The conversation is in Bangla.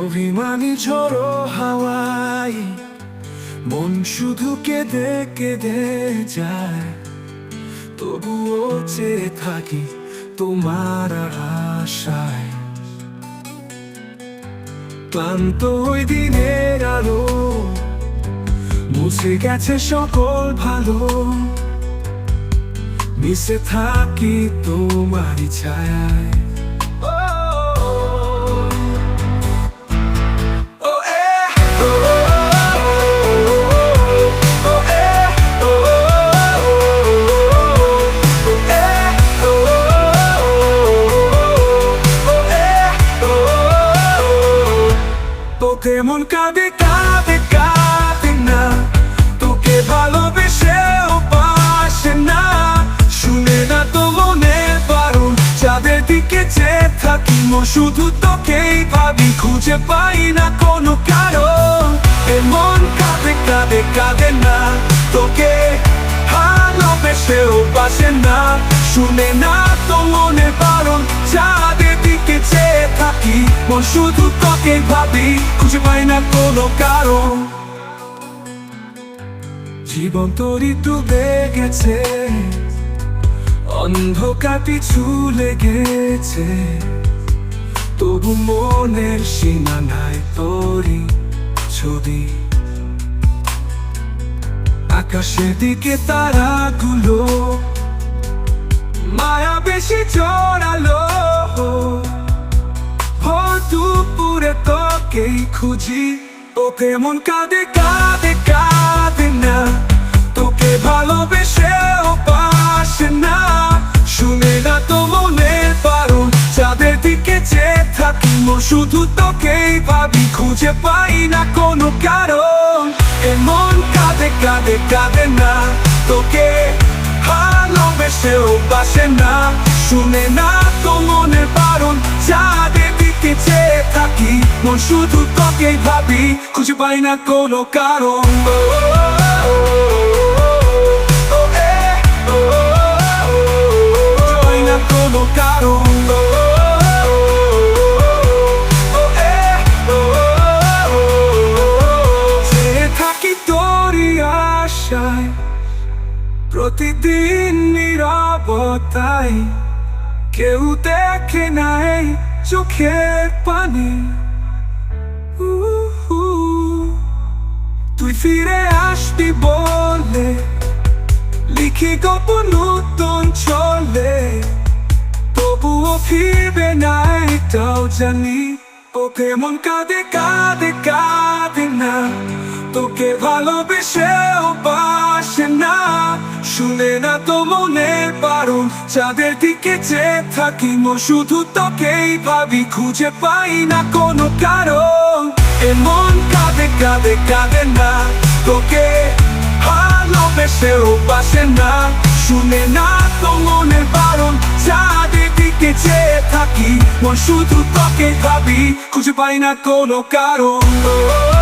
অভিমানী ঝড়ো হাওয়াই মন শুধু কেঁদে কেঁদে যায়। তবুও চেয়ে থাকি তোমার আশায়। ক্লান্ত ওই দিনের আলো, মুছে গেছে সকল ভালো। মিশে থাকি তোমারই ছায়ায়। তোকে মন, কাঁদে কাঁদে কাঁদে না। তোকে ভালোবেসেও পাশে না। শুনে না তো মনে পারুন যাদের দিকে যে থাকি শুধু তোকেই ভাবি। খুঁজে পাই না কোনো কারণ। এমন কাঁদে কাঁদে কাঁদে না। তোকে ভালোবেসেও পাশে না। শুনে না তো মনে পারুন চেয়ে থাকি মন শুধু তোকে ভাবি, খুঁজে পাই না কোনো কারণ। জীবন তরি ডুবে গেছে অন্ধকার পিছু লেগেছে। তবু মনের সীমানায় তোরি ছবি। আকাশের দিকে তারাগুলো, মায়া বেশি জড়ালো তোকেই খুঁজি, তোকে মন কাঁদে কাঁদে কাঁদে না। তোকে ভালোবেসেও পাশে না। শুনে না তো মনের পারুন চাঁদের দিকে যে থাকি শুধু তোকেই ভাবি, খুঁজে পাই না কোনো কারণ। এমন কাঁদে কাঁদে কাঁদে না। তোকে ভালোবেসেও পাশে না। শুনে না তো মনের পারুন চাঁদের দিকে চেয়ে থাকি। মন শুধু তোকেই ভাবি, খুঁজে পাই না কোনো কারণ। কোনো থাকি তোরই আশায়, প্রতিদিন নিরবতায়, কেউ দেখে নাই চোখের পানি। আসবি বলে, লিখি গল্প নতুন চলে। তবুও ফিরবে না এটাও জানি। ওকে মন কাঁদে কাঁদে কাঁদে না। তোকে ভালোবেসেও পাশে না। শুনে না তো মনের পারুন যাদের দিকে যে থাকি মো, শুধু তোকেই ভাবি। খুঁজে পাই না কোনো কারণ। এমন কাঁদে কাঁদে কাঁদে না। তোকে ভালোবেসেও পাশে না। শুনে না তো মনে বারণ যাদের দিকে চেয়ে থাকি। মন শুধু তোকে ভাবি, খুঁজে পাই না কোনো কারণ।